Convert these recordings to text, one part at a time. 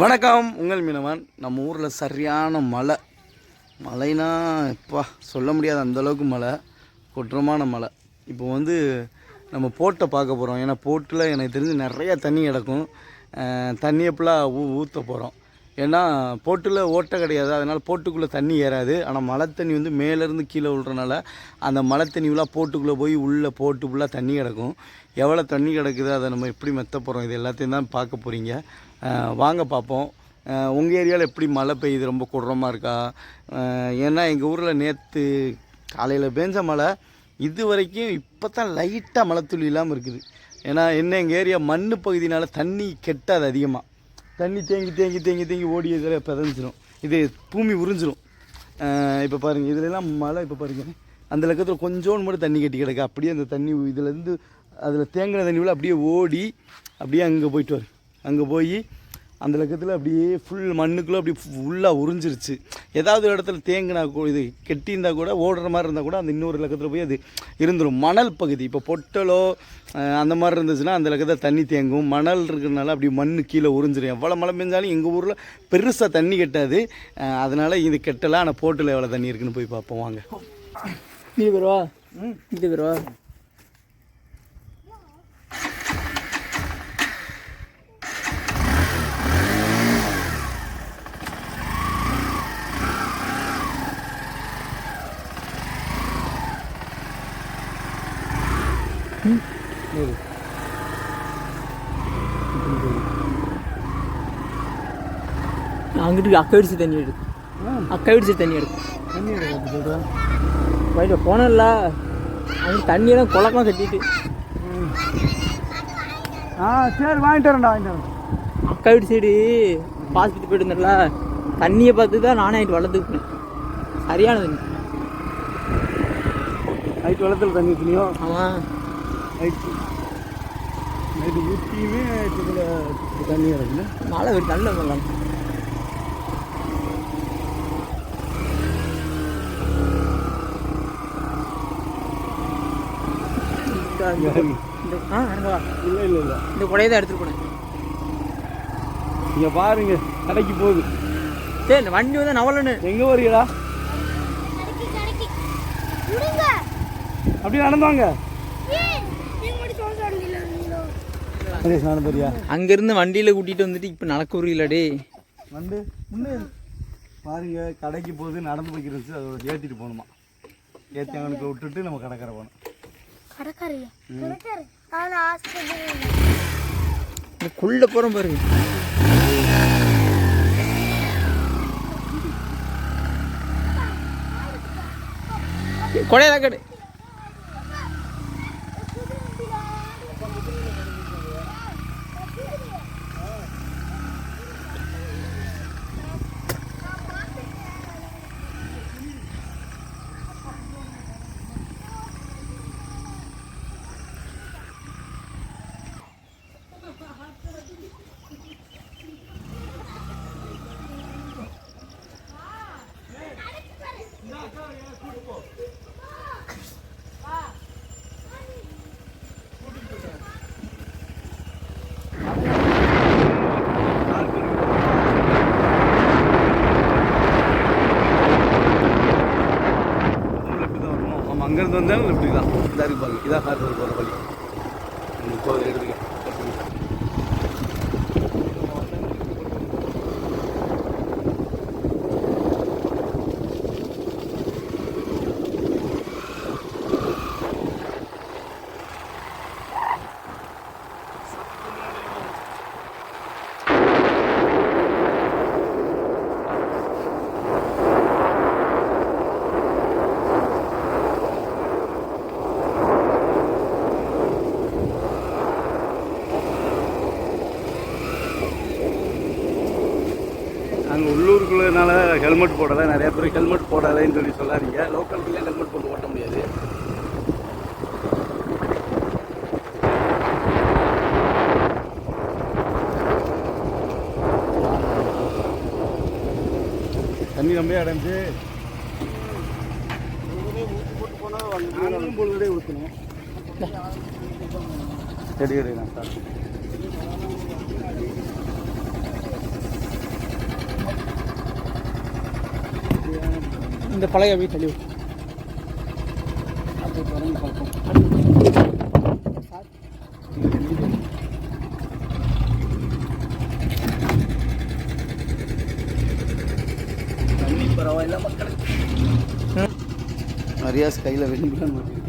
வணக்கம் உங்கள் மீனவன். நம்ம ஊரில் சரியான மழை. மழைனா எப்பா சொல்ல முடியாது அந்த அளவுக்கு மழை. கொற்றமான மழை. இப்போ வந்து நம்ம போட்டை பார்க்க போகிறோம் ஏன்னா போட்டில் எனக்கு தெரிஞ்சு நிறைய தண்ணி கிடக்கும். தண்ணியை ஃபுல்லாக ஊ ஊற்ற போகிறோம் ஏன்னா போட்டில் ஓட்டை கிடையாது. அதனால் போட்டுக்குள்ளே தண்ணி ஏறாது. ஆனால் மழை தண்ணி வந்து மேலேருந்து கீழே விழுறனால அந்த மழை தண்ணி ஃபுல்லாக போட்டுக்குள்ளே போய் உள்ளே போட்டு ஃபுல்லாக தண்ணி கிடக்கும். எவ்வளோ தண்ணி கிடக்குது அதை நம்ம எப்படி மெத்த போகிறோம் இது எல்லாத்தையும் தான் பார்க்க போகிறீங்க வாங்க பார்ப்போம். உங்கள் ஏரியாவில் எப்படி மழை பெய்யுது ரொம்ப கொடரமாக இருக்கா? ஏன்னா எங்கள் ஊரில் நேற்று காலையில் பேஞ்ச மழை இது வரைக்கும் இப்போ தான் லைட்டாக மழை துளி இல்லாமல் இருக்குது. ஏன்னா என்ன எங்கள் ஏரியா மண் பகுதினால தண்ணி கெட்டாது அதிகமாக தண்ணி தேங்கி தேங்கி தேங்கி தேங்கி ஓடி இதில் பிதஞ்சிரும். இது பூமி உறிஞ்சிரும். இப்போ பாருங்கள் இதுலலாம் மழை இப்போ பாருங்கள் அந்த லக்கத்தில் கொஞ்சோண்டு மட்டும் தண்ணி கட்டி கிடக்கு. அப்படியே அந்த தண்ணி இதுலேருந்து அதில் தேங்கின தண்ணி உள்ள அப்படியே ஓடி அப்படியே அங்கே போயிட்டு வரும் அங்கே போய் அந்த லக்கத்தில் அப்படியே ஃபுல் மண்ணுக்குள்ளே அப்படி ஃபுல்லாக உறிஞ்சிருச்சு. ஏதாவது ஒரு இடத்துல தேங்கினா இது கெட்டியிருந்தால் கூட ஓடுற மாதிரி இருந்தால் கூட அந்த இன்னொரு லக்கத்தில் போய் அது இருந்துடும் மணல் பகுதி இப்போ பொட்டலோ அந்த மாதிரி இருந்துச்சுன்னா அந்த லக்கத்தில் தண்ணி தேங்கும். மணல் இருக்கிறதுனால அப்படி மண் கீழே உறிஞ்சிரும். எவ்வளோ மழை பெஞ்சாலும் எங்கள் ஊரில் பெருசாக தண்ணி கெட்டாது. அதனால இது கெட்டலாம் ஆனால் போட்டில் எவ்வளோ தண்ணி இருக்குன்னு போய் பார்ப்போம் வாங்க. இது பேருவா? இது பேருவா? அங்கிட்டு அக்கா அடிச்சு தண்ணி எடுக்கு அக்கா அடிச்சு தண்ணி எடுக்கு தண்ணி சொல்கிறேன் வயலில் போனல அங்கே தண்ணியெல்லாம் குளக்கலாம் கட்டிட்டு ஆ சரி வாங்கிட்டு வரேன்டா வாங்கிட்டு வரேன் அக்கா வீட்டு சைடு பாஸ்பத்தி போயிட்டு இருந்தல தண்ணியை பார்த்து தான் நானே ஆகிட்டு வளர்த்துக்கிட்டேன் சரியான தண்ணி நைட்டு வெள்ளத்தில் தண்ணி ஊற்றினியோ ஆமாம் நைட்டு நைட்டு ஊற்றியுமே தண்ணி கிடக்குல்ல மழை வெடி நல்ல இந்த ஆ அங்கே வா. இல்லை இல்லை இல்லை. இந்த குடையை தான் எடுத்துகிட்டு போனேன். இங்கே பாருங்க கடைக்கு போகுது. சரி இந்த வண்டி வந்து நவலன்னு எங்கே வரீங்களா அப்படியே நடந்தாங்க. அதே அங்கேருந்து வண்டியில் கூட்டிகிட்டு வந்துட்டு இப்போ நடக்க உரியலடே வந்து முன்னே. பாருங்க கடைக்கு போகுது நடந்து போய்க்கிருந்துச்சு அதோட ஏற்றிட்டு போகணுமா. ஏற்றி அவனுக்கு விட்டுட்டு நம்ம கடைக்கரை போகணும். கடைக்காரி. ஆனா ஆஸ்பத்திரி குள்ள போகிறோம் பாருங்க. கொடையதான் கேடு. அங்கேருந்து வந்தாலும் லெஃப்ட் தான் இதாக இருப்பாங்க பாருங்க. இதான் ஹார்பர் போகிற வழி. ம், போகுது எடுத்துக்க. நாங்கள் உள்ளூருக்குள்ளனால ஹெல்மெட் போடலை நிறைய பேர் ஹெல்மெட் போடலைன்னு சொல்லி சொல்லாதீங்க. லோக்கலுக்குள்ளே ஹெல்மெட் போட்டு ஓட்ட முடியாது. தண்ணி ரொம்ப அடைஞ்சு. பொழுதே ஊற்றணும் சரி சரி நான் சார் இந்த பழைய வீட்டு தள்ளி விடு. அப்போ திறந்து பார்ப்போம் தண்ணி பரவாயில்ல மக்களுக்கு ம். மரியாஸ் கையில் மாட்டிருக்கு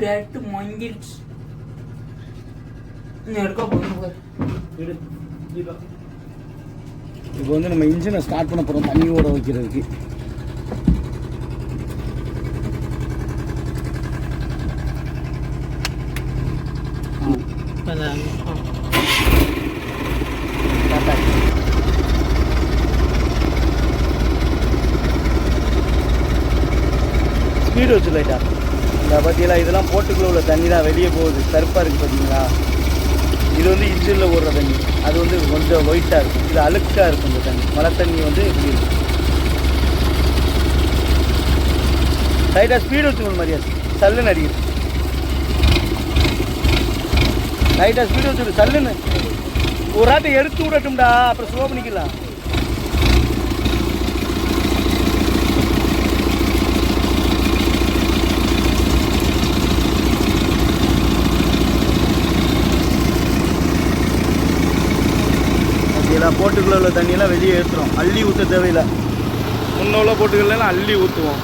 கேட்டு மங்கிடுச்சு நீ எடுக்க போகுது இப்போ வந்து நம்ம இன்ஜினை ஸ்டார்ட் பண்ண போகிறோம் தண்ணி ஓட வைக்கிறதுக்கு. ஸ்பீடு வச்சு லைட்டா இந்த பார்த்தீங்களா இதெல்லாம் போட்டுக்குள்ள உள்ள தண்ணி தான் வெளியே போகுது. கருப்பாக இருக்குது பார்த்தீங்களா இது வந்து இன்ஜினில் ஓடுற தண்ணி. அது வந்து கொஞ்சம் ஒயிட்டாக இருக்கும். இது அழுக்காக இருக்கும் இந்த தண்ணி. மழை தண்ணி வந்து இப்படி இருக்கும். லைட்டாக ஸ்பீடு வச்சுக்கணும் மாதிரியா சல்லுன்னு அடிக்குது லைட்டாக ஸ்பீடு வச்சுக்கணும் சல்லுன்னு. ஒரு ஆட்டை எடுத்து விடட்டும்டா. அப்புறம் ஸ்லோ பண்ணிக்கலாம். இதெல்லாம் போட்டுக்குள்ள உள்ள தண்ணியெல்லாம் வெளியே ஏற்றுறோம் அள்ளி ஊற்ற தேவையில்லை. முன்ன உள்ள போட்டுக்கள்லாம் அள்ளி ஊற்றுவோம்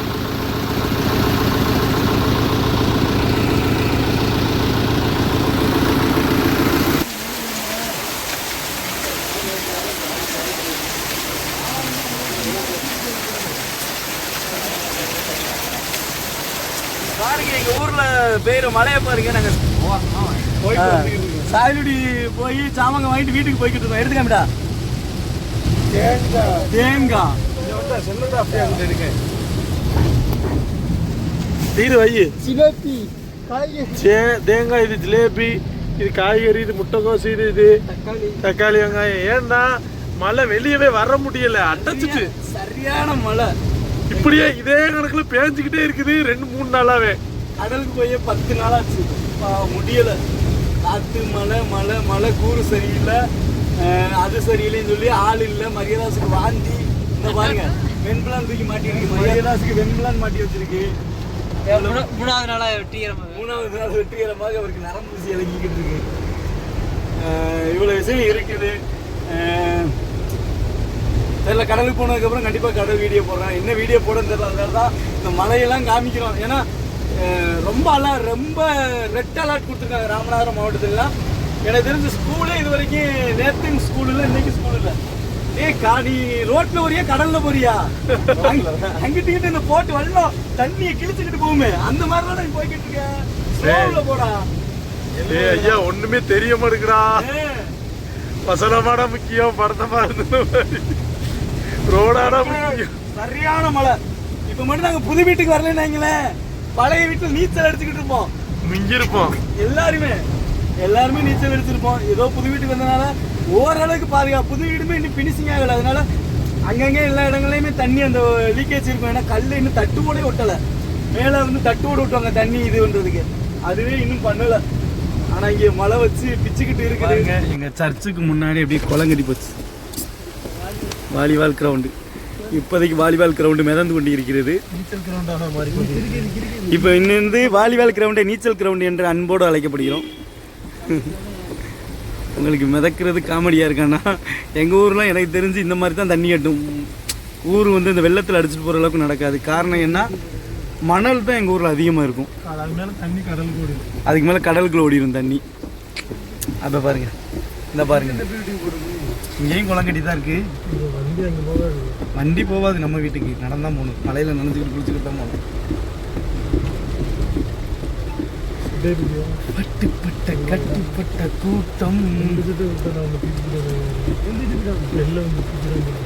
பாருங்க எங்க ஊர்ல பேரு மலையை பாருங்க நாங்க சாயலுடி போய் சாமங்க வாங்கிட்டு வீட்டுக்கு போய்கிட்டு இருக்கோம். எடுத்துக்காமடா. தேங்காய். தீரு வை ஜிலேபி காய்கறி. சே தேங்காய் இது ஜிலேபி இது காய்கறி இது முட்டைக்கோசு இது இது தக்காளி. வெங்காயம். ஏன்னா மழை வெளியவே வர முடியல அடைச்சிட்டு சரியான மழை. இப்படியே இதே கணக்குல பேஞ்சுக்கிட்டே இருக்குது ரெண்டு மூணு நாளாவே. கடலுக்கு போய் பத்து நாளாச்சு. முடியல. காத்து மழை மழை மழை கூறு சரியில்லை. அது சரியில்லைன்னு சொல்லி ஆள் இல்லை. மரியதாசுக்கு வாந்தி. இந்த பாருங்க. வெண்பலான் தூக்கி மாட்டிருக்கு மரியதாசுக்கு வெண்பலான் மாட்டி வச்சிருக்கு. மூணா- மூணாவது நாளா வெட்டிக்கிறோம் மூணாவது நாள் வெற்றிகரமாக அவருக்கு நரம்பு ஊசி இறங்கிக்கிட்டு இருக்கு. அஹ் இவ்வளவு விஷயம் இருக்குது. தெரியல கடலுக்கு போனதுக்கப்புறம் கண்டிப்பாக கடல் வீடியோ போடுறேன். என்ன வீடியோ போடுறேன்னு தெரியல. அதனால தான் இந்த மலையெல்லாம் காமிக்கிறோம். ஏன்னா ரொம்ப அலர்ட் ரொம்ப ரெட் அலர்ட் கொடுத்துருக்காங்க ராமநாதபுரம் மாவட்டத்துலலாம். எனக்கு தெரிஞ்ச ஸ்கூலே இது வரைக்கும் நேற்று ஸ்கூல் இல்லை இன்னைக்கு ஸ்கூல் இல்லை. ஏய் கா நீ ரோட்ல போறியா கடல்ல போறியா? அங்க- அங்கிட்டு இங்கிட்டு இந்த போட்டு வெள்ளம். தண்ணியை கிழிச்சுக்கிட்டு போகுமே. அந்த மாதிரி தான் போய்கிட்டு இருக்க? ஸ்லோவ்ல போடா. ஏ ஐயா ஒண்ணுமே தெரிய மாட்டேங்குடா வசனமாடா முக்கியம் படத்தமா இருந்தது ரோடாடா முக்கியம். சரியான மழை. இப்ப மட்டும் நாங்க புது வீட்டுக்கு வரலன்னு பழைய வீட்டுல நீச்சல் அடிச்சுக்கிட்டு இருப்போம். மிங்கிருப்போம் எல்லாருமே. எல்லாருமே நீச்சல் அடிச்சிருப்போம் ஏதோ புது வீட்டுக்கு வந்தனால ஓரளவுக்கு பாதுகாப்பு. புது வீடுமே இன்னும் பினிஷிங் ஆகல. அதனால அங்கங்க எல்லா இடங்களையுமே தண்ணி அந்த லீக்கேஜ் இருக்கும். ஏன்னா கல் இன்னும் தட்டு போடே ஒட்டல. மேல வந்து தட்டு போட விட்டுவாங்க தண்ணி இது பண்றதுக்கு. அதுவே இன்னும் பண்ணல. ஆனா இங்க மழை வச்சு பிச்சுக்கிட்டு இருக்குது. எங்க சர்ச்சுக்கு முன்னாடி அப்படியே குளம் கட்டி போச்சு. வாலிபால் கிரவுண்டு இப்போதைக்கு வாலிபால் கிரவுண்டு மிதந்து கொண்டு இருக்கிறது நீச்சல் கிரவுண்டான மாதிரி இப்போ இன்னிருந்து வாலிபால் கிரவுண்டை நீச்சல் கிரவுண்டு என்று அன்போடு அழைக்கப்படுகிறோம். உங்களுக்கு மிதக்கிறது காமெடியாக இருக்கான்னா எங்கள் ஊர்லாம் எனக்கு தெரிஞ்சு இந்த மாதிரி தான் தண்ணி கட்டும். ஊர் வந்து இந்த வெள்ளத்தில் அடிச்சுட்டு போகிற அளவுக்கு நடக்காது. காரணம் என்ன? மணல் தான் எங்கள் ஊரில் அதிகமாக இருக்கும். அது மேல தண்ணி கடலுக்கு ஓடுது அதுக்கு மேலே கடலுக்குள்ள ஓடிடும் தண்ணி. அப்போ பாருங்க. இந்த பாருங்க. இங்கேயும் குளம் கட்டி தான் இருக்கு வண்டி அங்க போகாது. வண்டி போகாது நம்ம வீட்டுக்கு. நடந்தான் போகணும். மலையில் நனைஞ்சுக்கிட்டு குளிச்சுக்கிட்டு தான் போகணும். பட்டுப்பட்ட கட்டுப்பட்ட கூட்டம். வெளில வந்து